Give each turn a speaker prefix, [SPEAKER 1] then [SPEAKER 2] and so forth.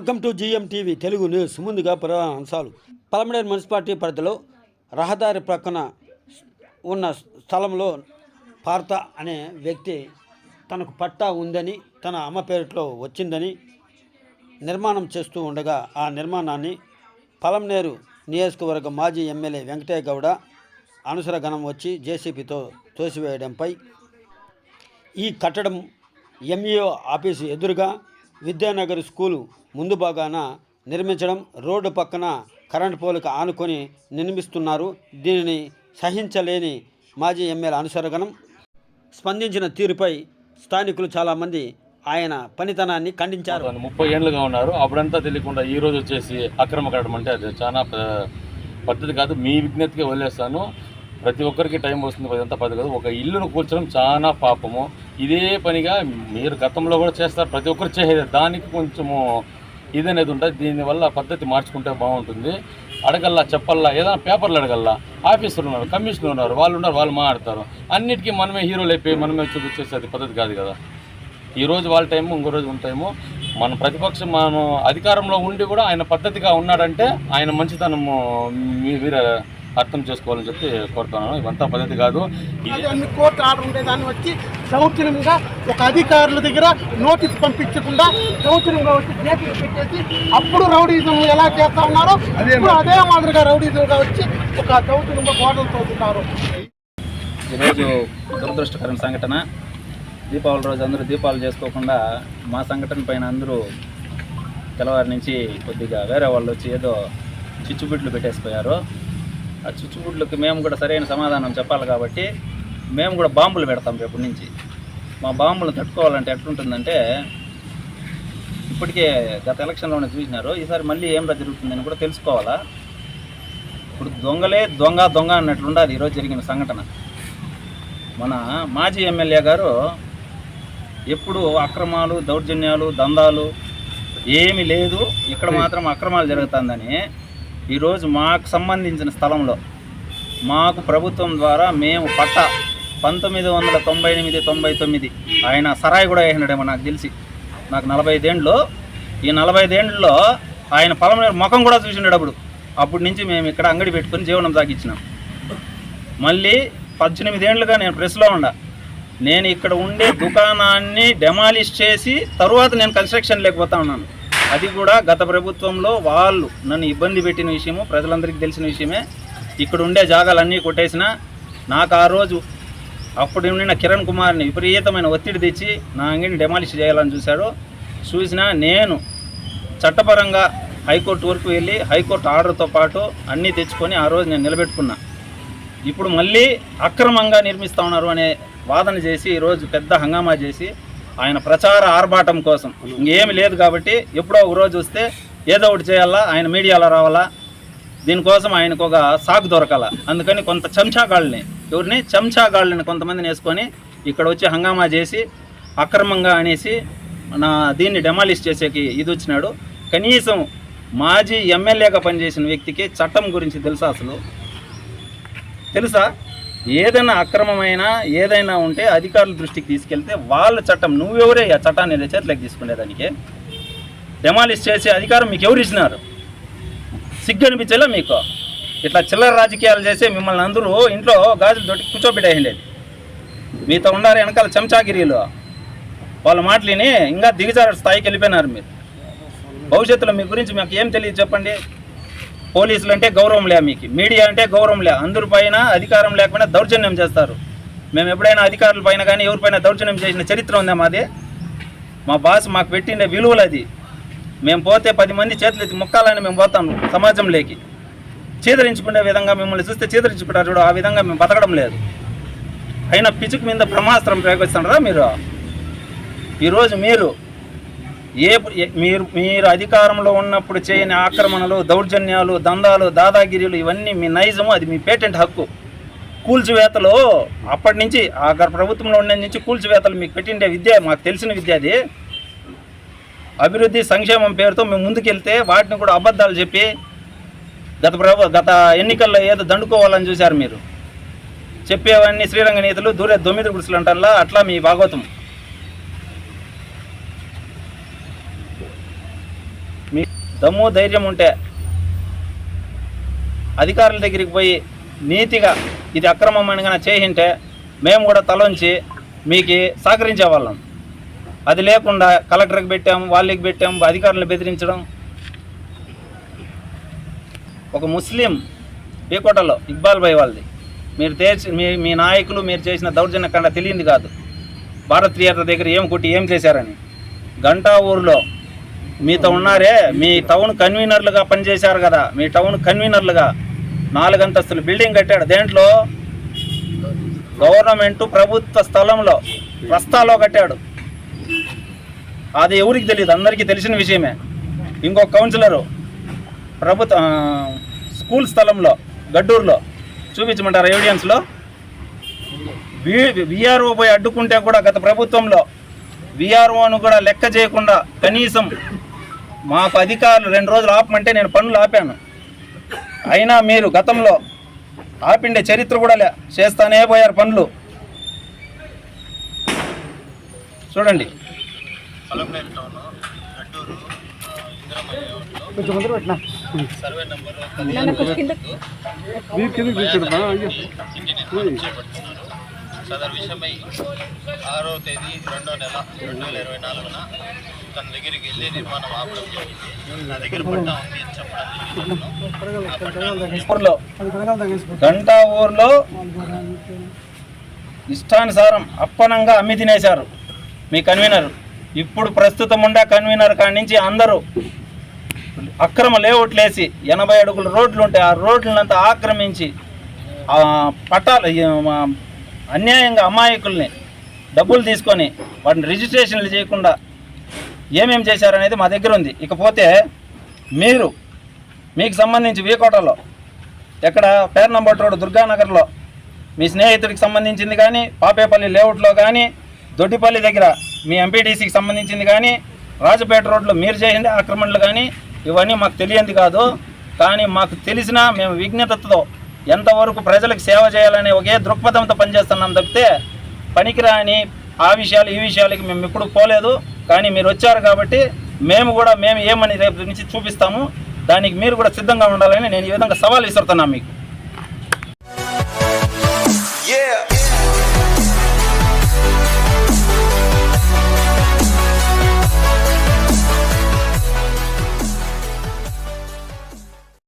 [SPEAKER 1] Welcome to GM TV Telugu news. ముందుగా ప్రధాన అంశాలు. పలమనేరు మున్సిపాలిటీ పరిధిలో రహదారి ప్రక్కన ఉన్న స్థలంలో పార్త అనే వ్యక్తి తనకు పట్టా ఉందని తన అమ్మ పేరులో వచ్చిందని నిర్మాణం చేస్తూ ఉండగా ఆ నిర్మాణాన్ని పలమనేరు నియోజకవర్గ మాజీ ఎమ్మెల్యే వెంకటయ్య గౌడ అనుసర గణం వచ్చి జేసీబీతో తోసివేయడంపై ఈ కట్టడం ఎంఈఓ ఆఫీసు ఎదురుగా విద్యానగర్ స్కూలు ముందు భాగాన నిర్మించడం రోడ్డు పక్కన కరెంట్ పోలుకు ఆనుకొని నిర్మిస్తున్నారు. దీనిని సహించలేని మాజీ ఎమ్మెల్యే అనుసరగణం స్పందించిన తీరుపై స్థానికులు చాలామంది ఆయన పనితనాన్ని ఖండించారు.
[SPEAKER 2] ముప్పై ఏళ్ళుగా ఉన్నారు. అప్పుడంతా తెలియకుండా ఈ రోజు వచ్చేసి అక్రమ కట్టడం అంటే అది చాలా పద్ధతి కాదు. మీ విజ్ఞతకే వదిలేస్తాను. ప్రతి ఒక్కరికి టైం వస్తుంది అదంతా పద్ధతి కాదు. ఒక ఇల్లును కూర్చడం చాలా పాపము. ఇదే పనిగా మీరు గతంలో కూడా చేస్తారు ప్రతి ఒక్కరు చేసేది దానికి కొంచెము ఇది అనేది ఉంటుంది. దీనివల్ల పద్ధతి మార్చుకుంటే బాగుంటుంది. అడగల్లా చెప్పల్లా ఏదైనా పేపర్లు అడగల్లా. ఆఫీసర్లు ఉన్నారు కమిషనర్ ఉన్నారు వాళ్ళు ఉన్నారు వాళ్ళు మాట్లాడతారు. అన్నిటికీ మనమే హీరోలు అయిపోయి మనమే చూపించేసేది పద్ధతి కాదు కదా. ఈరోజు వాళ్ళ టైము ఇంకో రోజు ఉన్న టైము. మన ప్రతిపక్షం మనం అధికారంలో ఉండి కూడా ఆయన పద్ధతిగా ఉన్నాడంటే ఆయన మంచితనము మీరు అర్థం చేసుకోవాలని చెప్పి కోరుతున్నాను. ఇవంతా పద్ధతి కాదు. ఇది
[SPEAKER 3] అన్ని కోర్టు ఆర్డర్ ఉండే దాన్ని వచ్చి దౌర్జన్యంగా ఒక అధికారుల దగ్గర నోటీస్ పంపించకుండా దౌర్జన్యంగా వచ్చి కేసులు పెట్టేసి అప్పుడు రౌడీజం ఎలా చేస్తా ఉన్నారో ఇప్పుడు అదే మాదిరిగా రౌడీజంగా వచ్చి ఒక దౌర్జన్యంగా గోడలు తోస్తున్నారు.
[SPEAKER 4] ఈరోజు దురదృష్టకరమైన సంఘటన. దీపావళి రోజు అందరూ దీపాలు చేసుకోకుండా మా సంఘటన పైన అందరూ తెల్లవారి నుంచి కొద్దిగా వేరే వాళ్ళు వచ్చి ఏదో చిచ్చుబుడ్లు పెట్టేసిపోయారు. ఆ చిచ్చుబుడ్లకి మేము కూడా సరైన సమాధానం చెప్పాలి కాబట్టి మేము కూడా బాంబులు పెడతాం రేపటి నుంచి. మా బాంబులు తట్టుకోవాలంటే ఎట్లుంటుందంటే ఇప్పటికే గత ఎలక్షన్లోనే చూసినారు ఈసారి మళ్ళీ ఏం జరుగుతుందని కూడా తెలుసుకోవాలా? ఇప్పుడు దొంగలే దొంగ దొంగ అన్నట్లుండాలి ఈరోజు జరిగిన సంఘటన. మన మాజీ ఎమ్మెల్యే గారు ఎప్పుడు అక్రమాలు దౌర్జన్యాలు దందాలు ఏమీ లేదు. ఇక్కడ మాత్రం అక్రమాలు జరుగుతుందని ఈరోజు మాకు సంబంధించిన స్థలంలో మాకు ప్రభుత్వం ద్వారా మేము పట్ట పంతొమ్మిది వందల తొంభై ఎనిమిది తొంభై తొమ్మిది ఆయన సరాయి కూడా వేసినాడేమో నాకు తెలిసి. నాకు నలభై ఐదేండ్లు. ఈ నలభై ఐదేండ్లలో ఆయన పొలం ముఖం కూడా చూసినాడు అప్పుడు. అప్పటి నుంచి మేము ఇక్కడ అంగడి పెట్టుకుని జీవనం సాగించినాం. మళ్ళీ పద్దెనిమిది నేను ప్రెస్లో ఉండా. నేను ఇక్కడ ఉండే దుకాణాన్ని డెమాలిష్ చేసి తరువాత నేను కన్స్ట్రక్షన్ లేకపోతా ఉన్నాను. అది కూడా గత ప్రభుత్వంలో వాళ్ళు నన్ను ఇబ్బంది పెట్టిన విషయము ప్రజలందరికీ తెలిసిన విషయమే. ఇక్కడ ఉండే జాగాలన్నీ కొట్టేసిన నాకు ఆ రోజు అప్పుడు ఉండిన కిరణ్ కుమార్ని విపరీతమైన ఒత్తిడి తెచ్చి నా అంగిని డెమాలిష్ చేయాలని చూశాడు. చూసినా నేను చట్టపరంగా హైకోర్టు వరకు వెళ్ళి హైకోర్టు ఆర్డర్తో పాటు అన్నీ తెచ్చుకొని ఆ రోజు నేను నిలబెట్టుకున్నా. ఇప్పుడు మళ్ళీ అక్రమంగా నిర్మిస్తా ఉన్నారు అనే వాదన చేసి ఈరోజు పెద్ద హంగామా చేసి ఆయన ప్రచార ఆర్భాటం కోసం. ఇంకేమి లేదు కాబట్టి ఎప్పుడో ఒక రోజు వస్తే ఏదో ఒకటి చేయాలా ఆయన మీడియాలో రావాలా దీనికోసం ఆయనకు ఒక సాకు దొరకాల. అందుకని కొంత చెంచాగాళ్ళని ఎవరిని? చెంచాగాళ్ళని కొంతమందిని వేసుకొని ఇక్కడ వచ్చి హంగామా చేసి అక్రమంగా అనేసి నా దీన్ని డెమాలిష్ చేసేకి ఇది వచ్చినాడు. కనీసం మాజీ ఎమ్మెల్యేగా పనిచేసిన వ్యక్తికి చట్టం గురించి తెలుసా అసలు? తెలుసా? ఏదైనా అక్రమమైన ఏదైనా ఉంటే అధికారుల దృష్టికి తీసుకెళ్తే వాళ్ళ చట్టం నువ్వెవరే ఆ చట్టాన్ని చేతులకు తీసుకునేదానికి డెమాలిష్ చేసే అధికారం మీకు ఎవరు ఇచ్చినారు? సిగ్గు అనిపించలే మీకు? ఇట్లా చిల్లర రాజకీయాలు చేసి మిమ్మల్ని అందరూ ఇంట్లో గాజులు తోటి కూర్చోబెట్టేయండి మీతో ఉండారు వెనకాల చెంచాగిరీలు. వాళ్ళ మాటలిని ఇంకా దిగజారు స్థాయికి వెళ్ళిపోయినారు మీరు. భవిష్యత్తులో మీ గురించి మాకు ఏం తెలియదు చెప్పండి. పోలీసులు అంటే గౌరవం లే మీకు. మీడియా అంటే గౌరవం లే అందరి పైన అధికారం లేకపోయినా దౌర్జన్యం చేస్తారు. మేము ఎప్పుడైనా అధికారుల పైన కానీ ఎవరిపైన దౌర్జన్యం చేసిన చరిత్ర ఉందా మాది? మా బాస్ మాకు పెట్టిండే విలువలు అది. మేము పోతే పది మంది చేతులు ఎత్తి మొక్కాలని మేము పోతాం సమాజంలోకి. చీదరించుకునే విధంగా మిమ్మల్ని చూస్తే చీదరించుకుంటారు చూడు ఆ విధంగా మేము బతకడం లేదు. అయినా పిచుకు మీద బ్రహ్మాస్త్రం ప్రయోగిస్తున్నారా మీరు? ఈరోజు మీరు ఏ మీరు మీరు అధికారంలో ఉన్నప్పుడు చేయని ఆక్రమణలు దౌర్జన్యాలు దందాలు దాదాగిరీలు ఇవన్నీ మీ నైజము అది మీ పేటెంట్ హక్కు. కూల్చివేతలు అప్పటి నుంచి ఆ ప్రభుత్వంలో ఉండే నుంచి కూల్చివేతలు మీకు పెట్టిండే విద్య మాకు తెలిసిన విద్య అది. అభివృద్ధి సంక్షేమం పేరుతో మేము ముందుకెళ్తే వాటిని కూడా అబద్ధాలు చెప్పి గత ప్రభు గత ఎన్నికల్లో ఏదో దండుకోవాలని చూశారు మీరు. చెప్పేవన్నీ శ్రీరంగ నేతలు దూరే దొమ్మిది గుడిసెలు అంటారా అట్లా మీ భాగవతం దమ్ము ధైర్యం ఉంటే అధికారుల దగ్గరికి పోయి నీతిగా ఇది అక్రమమైన కనుక చేయింటే మేము కూడా తలంచి మీకు సహకరించే వాళ్ళం. అది లేకుండా కలెక్టర్కి పెట్టాము వాళ్ళకి పెట్టాము అధికారులను బెదిరించడం. ఒక ముస్లిం పీకోటలో ఇక్బాల్ భాయ్ వాళ్ళది. మీరు చేసి మీ మీ నాయకులు మీరు చేసిన దౌర్జన్య కండ తెలియంది కాదు. భారత్ దగ్గర ఏం కొట్టి ఏం చేశారని. గంటా ఊరిలో మీతో ఉన్నారే మీ టౌన్ కన్వీనర్లుగా పనిచేశారు కదా మీ టౌన్ కన్వీనర్లుగా. నాలుగంతస్తులు బిల్డింగ్ కట్టాడు. దేంట్లో? గవర్నమెంట్ ప్రభుత్వ స్థలంలో రస్తాలో కట్టాడు. అది ఎవరికి తెలియదు అందరికీ తెలిసిన విషయమే. ఇంకో కౌన్సిలరు ప్రభుత్వ స్కూల్ స్థలంలో గడ్డూరులో. చూపించమంటారు ఎవిడెన్స్లో విఆర్ఓ పోయి అడ్డుకుంటే కూడా గత ప్రభుత్వంలో విఆర్ఓను కూడా లెక్క చేయకుండా కనీసం మాకు అధికారులు రెండు రోజులు ఆపమంటే నేను పనులు ఆపాను. అయినా మీరు గతంలో ఆపిండే చరిత్ర కూడా లే చేస్తానే పోయారు పనులు. చూడండి.
[SPEAKER 3] కొంచెం ముందర
[SPEAKER 5] సదర్ విషయమై ఆరో తేదీ రెండో నెల రెండు వేల ఇరవై నాలుగున తన దగ్గరికి వెళ్ళి నిర్మాణం ఆపడం జరిగింది. నా దగ్గర పట్టా ఉంది అని చెప్పడం
[SPEAKER 4] ఊర్లో గంటా ఊర్లో ఇష్టానుసారం అప్పనంగా అమ్మి తినేశారు మీ కన్వీనర్. ఇప్పుడు ప్రస్తుతం ఉండే కన్వీనర్ కాడి నుంచి అందరూ అక్రమ లేఅవుట్లేసి ఎనభై అడుగుల రోడ్లు ఉంటాయి ఆ రోడ్లనంతా ఆక్రమించి పట్టాలు అన్యాయంగా అమాయకుల్ని డబ్బులు తీసుకొని వాటిని రిజిస్ట్రేషన్లు చేయకుండా ఏమేం చేశారనేది మా దగ్గర ఉంది. ఇకపోతే మీరు మీకు సంబంధించి వీకోటలో ఎక్కడ పేరు నంబర్ రోడ్ దుర్గానగర్లో మీ స్నేహితుడికి సంబంధించింది కానీ పాపేపల్లి లేఅవుట్లో కానీ దొడ్డిపల్లి దగ్గర మీ ఎంపీటీసీకి సంబంధించింది కానీ రాజపేట రోడ్లో మీరు చేసింది ఆక్రమణలు కానీ ఇవన్నీ మాకు తెలియంది కాదు. కానీ మాకు తెలిసిన మేము విజ్ఞతతో ఎంతవరకు ప్రజలకు సేవ చేయాలనే ఒకే దృక్పథంతో పనిచేస్తున్నాం తప్పితే పనికిరాని ఆ విషయాలు ఈ విషయాలకి మేము ఎప్పుడు పోలేదు. కానీ మీరు వచ్చారు కాబట్టి మేము కూడా మేము ఏమని రేపు నుంచి చూపిస్తాము. దానికి మీరు కూడా సిద్ధంగా ఉండాలని నేను ఈ విధంగా సవాల్ విసురుతున్నాను మీకు.